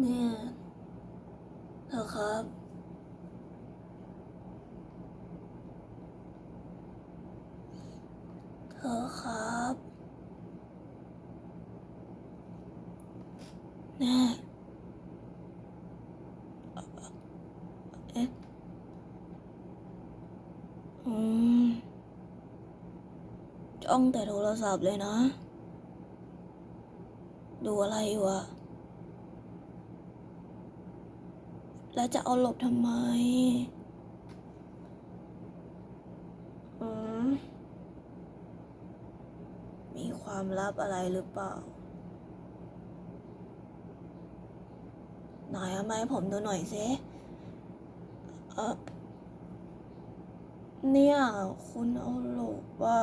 เนี่ยเธอครับ เธอครับ แน่เอ๊ะอืมจ้องแต่โทรศัพท์เลยนะ ดูอะไรอยู่อะ แล้วจะเอาหลบทำไมอืมมีความลับอะไรหรือเปล่า หนเอามาให้ผมดูหน่อยสิเออเนี่ย คุณเอาหลบว่า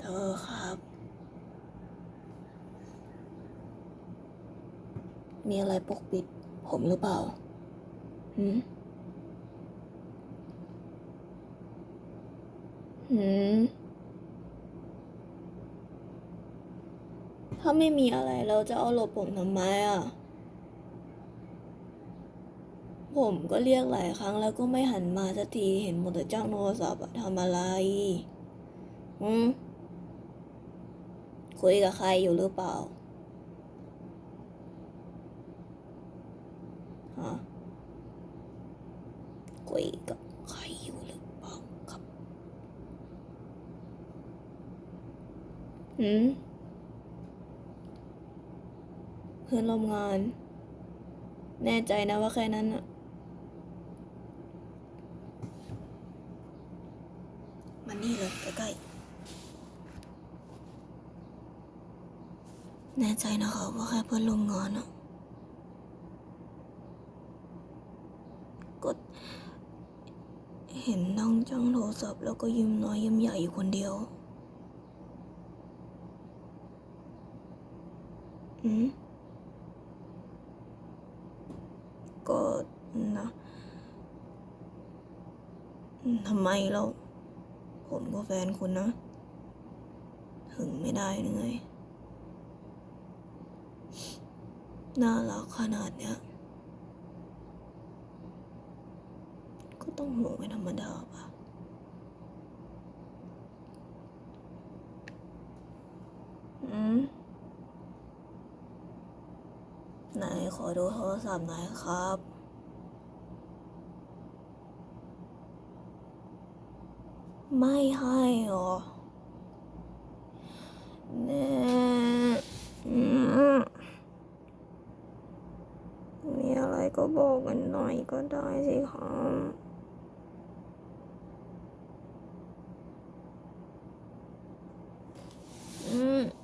เธอครับ มีอะไรปกปิด ผมหรือเปล่าหืมหืมถ้าไม่มีอะไรเราจะเอาหลบผมทำไมอะ ผมก็เรียกหลายครั้งแล้วก็ไม่หันมาสักทีเห็นหมดแต่จ้องโทรศัพท์อะทำอะไรอืมคุยกับใครอยู่หรือเปล่าะคุยกับใครอยู่หรือเปล่าครับหืมเพื่อนร่วมงาน แน่ใจนะว่าแค่นั้นอะมานี่เลยใกล้ๆ แน่ใจนะคะว่าแค่เพื่อนร่วมงานอะก็เห็นนั่ง จ้องโทรศัพท์แล้วก็ยิ้มน้อยยิ้มใหญ่อยู่คนเดียว อืมก็นะทำไมเราผมก็แฟนคุณนะ ถึงไม่ได้หรือไงน่ารักขนาดเนี้ย ก็ต้องห่วงเป็นธรรมดาป่ะ อืม ไหนขอดูโทรศัพท์หน่อยครับ ไม่ให้หรอแน่อืมมีอะไรก็บอกกันหน่อยก็ได้สิครับอืม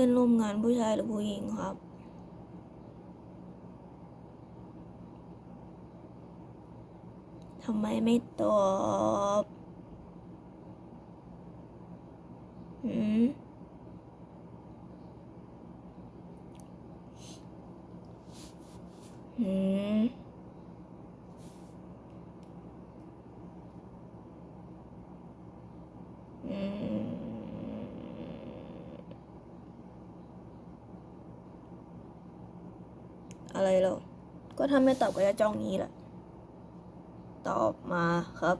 พื่อนร่วมงานผู้ชายหรือผู้หญิงครับ ทำไมไม่ตอบหืมหืมอืม อะไรหรอ ก็ถ้าไม่ตอบก็จะจ้องนี้แหละ ตอบมาครับ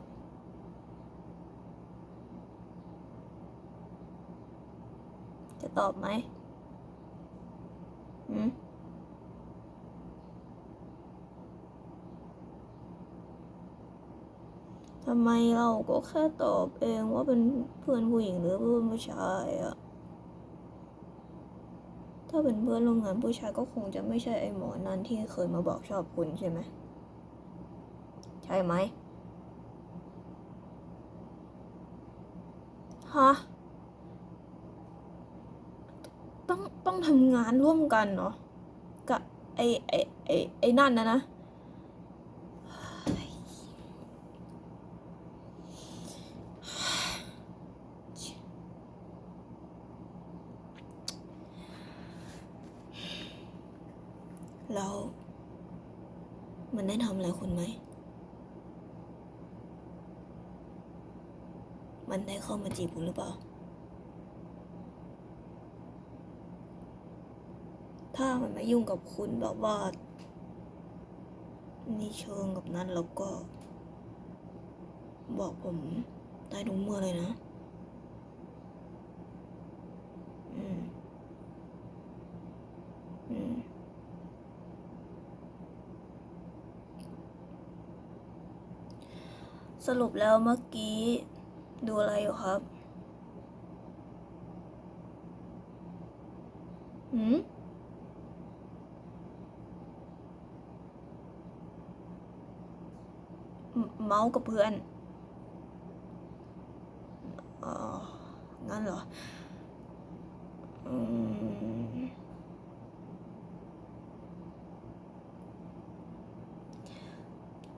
จะตอบไหมอืมทำไมเราก็แค่ตอบเองว่าเป็นเพื่อนผู้หญิงหรือเพื่อนผู้ชายอะ ถ้าเป็นเพื่อนร่วมงานผู้ชายก็คงจะไม่ใช่ไอ้หมอนั่นที่เคยมาบอกชอบคุณใช่ไหม ใช่ไหมฮะต้องต้องทำงานร่วมกันเนาะกับไอไอไอไอนั่นนะนะเฮ้ยแล้วมันได้ทำอะไรคุณไหม มันได้เข้ามาจีบคุณหรือเปล่า ถ้ามันมายุ่งกับคุณแบบว่านี่เชิงกับนั้นแล้วก็ บอกผมได้ทุกเมื่อเลยนะอืมอืมสรุปแล้วเมื่อกี้ ดูอะไรอยู่ครับหืมเมเมาส์กับเพื่อนอ๋องั้นเหรออืม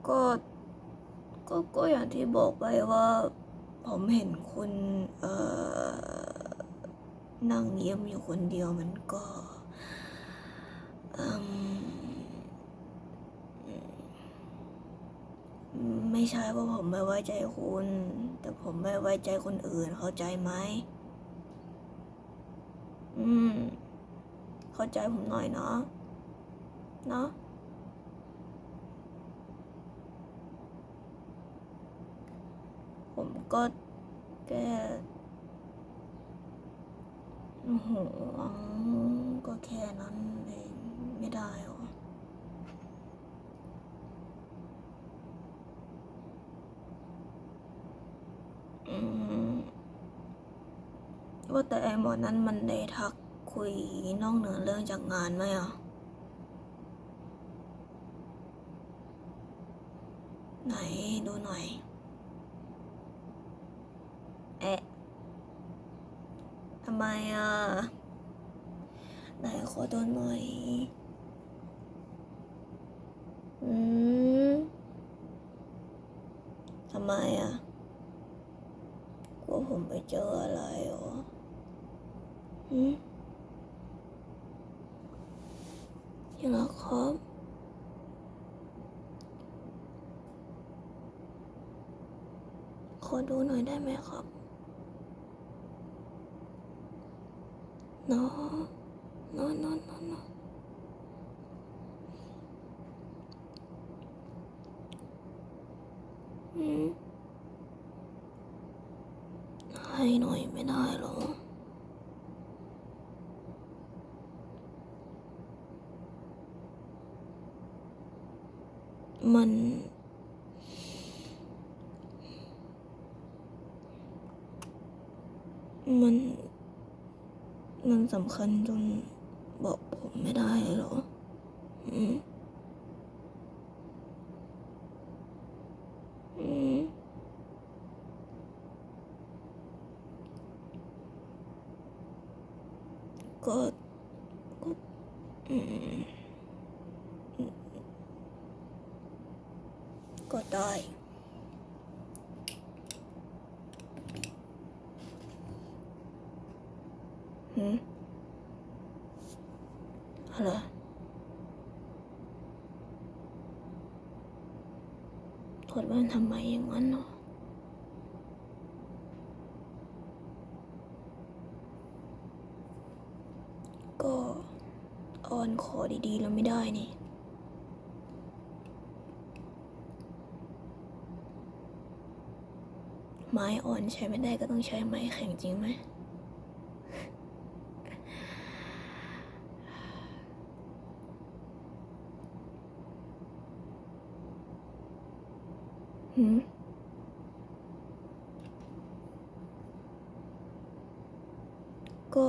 ก็ ก็ ก็อย่างที่บอกไปว่า ผมเห็นคุณเอ่อนั่งเยี่ยมอยู่คนเดียวมันก็มไม่ใช่ว่าผมไม่ไว้ใจคุณ แต่ผมไม่ไว้ใจคนอื่นเข้าใจไหมอืม เข้าใจผมหน่อยเนาะเนาะ ผมก็แค่ห่วงก็แค่นั้นเองไม่ได้หรอว่าแต่ไอ้หมอนั้นมันได้ทักคุยนอกเหนือเรื่องจากงานไหมอะ ไหนดูหน่อย เอ๊ะทำไมอะไหนขอดูหน่อยอืมทำไมอะกลัวผมไปเจออะไรเหรออืมที่รักครับขอดูหน่อยได้ไหมครับ เนาะเนาะเนาะเนาะเนอืมให้หน่อยไม่ได้หรอมัน มัน มันสำคัญจนบอกผมไม่ได้เหรอ อืม อืม ก็ ก็ อืม ก็ได้ หืมอะไรถอดแว่นทำไมอย่างนั้นเนาะก็ออนขอดีๆ แล้วไม่ได้นี่ไม้อ่อนใช้ไม่ได้ก็ต้องใช้ไม้แข็งจริงไหม ก็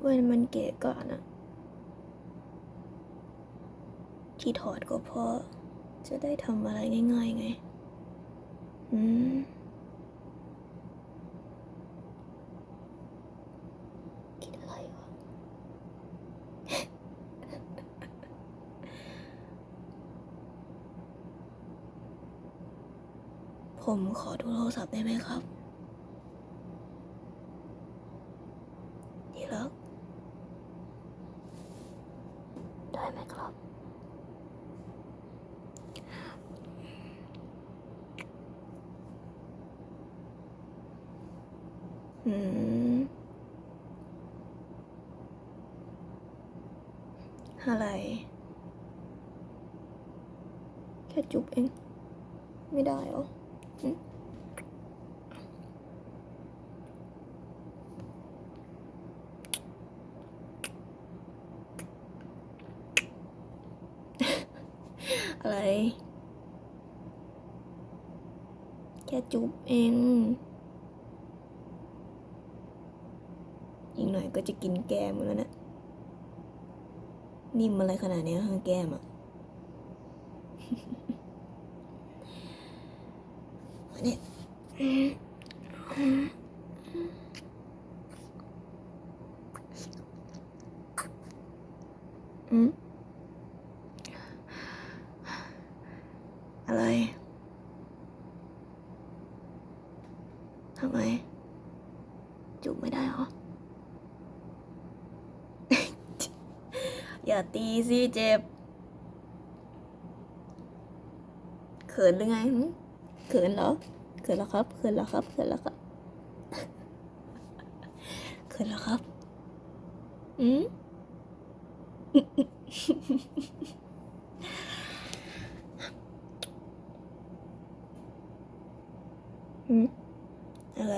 เว้นมันเกะก่อนอะที่ถอดก็เพราะจะได้ทำอะไรง่าย ๆ ไง อืม คิดอะไรวะ ผมขอดูโทรศัพท์ได้ไหมครับที่รักได้ไหมครับ อืม อะไร แค่จุบเอง ไม่ได้หรอ อะไร แค่จุ๊บเองอีกหน่อยก็จะกินแก้มแล้วนะ นิ่มอะไรขนาดนี้ข้างแก้มอะ นนี้อืมอะไรทำไมจุบไม่ได้เหรอ อย่าตีสิเจ็บ เขินหรือไง เขินเหรอเขินแล้วครับเขินแล้วครับเขินแล้วครับเขินแล้วครับอืมอืมอะไร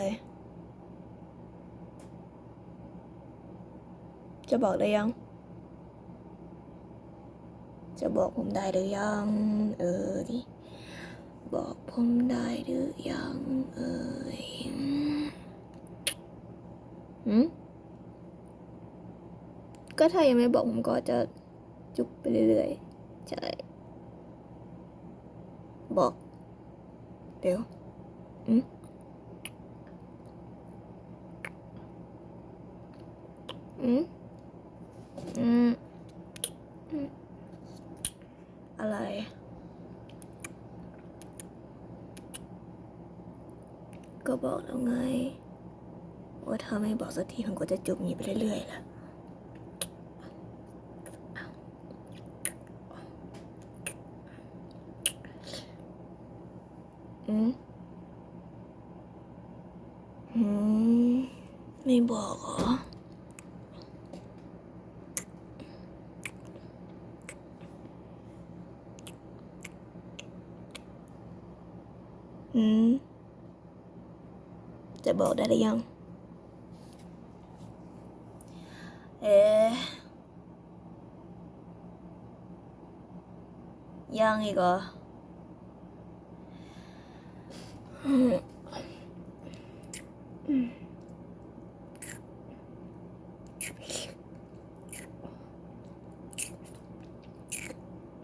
จะบอกได้ยัง จะบอกผมได้หรือยัง เออดิ บอกผมได้หรือยังเออหืมก็ถ้ายังไม่บอกผมก็จะจุบไปเรื่อยๆ ใช่ บอก เดี๋ยวอืมอืมอืมอะไร บอกแล้วไง ว่าถ้าไม่บอกสักทีผมก็จะจุบหนีไปเรื่อยๆล่ะอืมอืมไม่บอกเหรอม จะบอกได้หรือยัง เอ๊ะยังอีกเหรออืม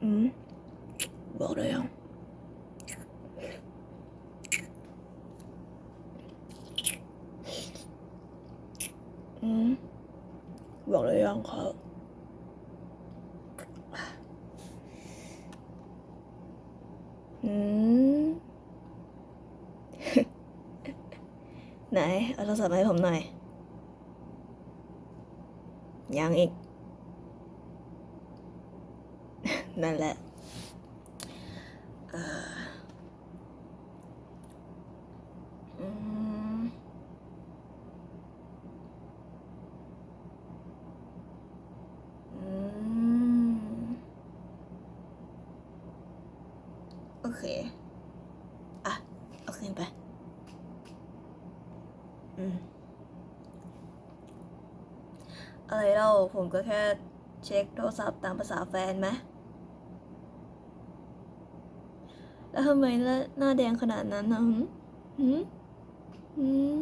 อืม บอกได้ยัง อืม บอกเลยยังครับอืมไหน เอาโทรศัพท์มาให้ผมหน่อย ยังอีก นั่นแหละเอ่ออืม อืม โอเค อะ เอาคืนไป อืม อะไรเล่าผมก็แค่เช็คโทรศัพท์ตามภาษาแฟนไหมแล้วทำไมหน้าหน้าแดงขนาดนั้นนะหืมหืมหืม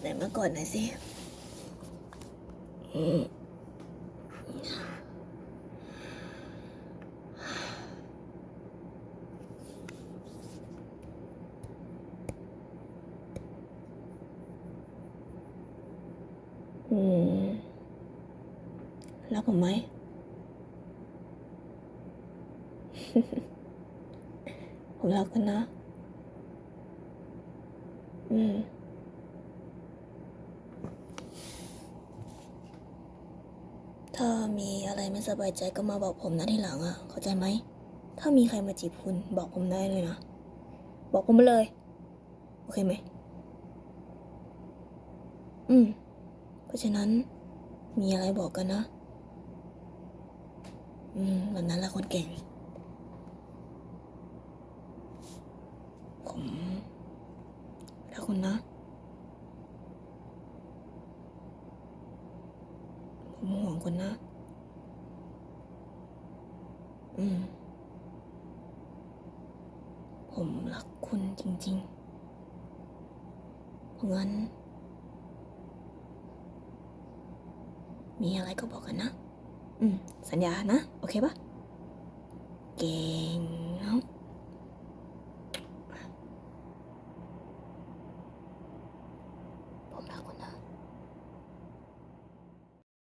ไหนมาก่อนหน่อยสิอืมอืมรัก ผมไหม ผมรักคุณนะ อืมถ้ามีอะไรไม่สบายใจก็มาบอกผมนะทีหลังอะ เข้าใจไหม ถ้ามีใครมาจีบคุณบอกผมได้เลยนะ บอกผมมาเลย โอเคไหม อืม เพราะฉะนั้นมีอะไรบอกกันนะ อืมแบบนั้นแหละคนเก่ง ผมรักคุณนะ ผมห่วงคุณนะ อืม ผมรักคุณจริงๆ เพราะงั้น มีอะไรก็บอกกันนะ สัญญานะ โอเคปะเก่ง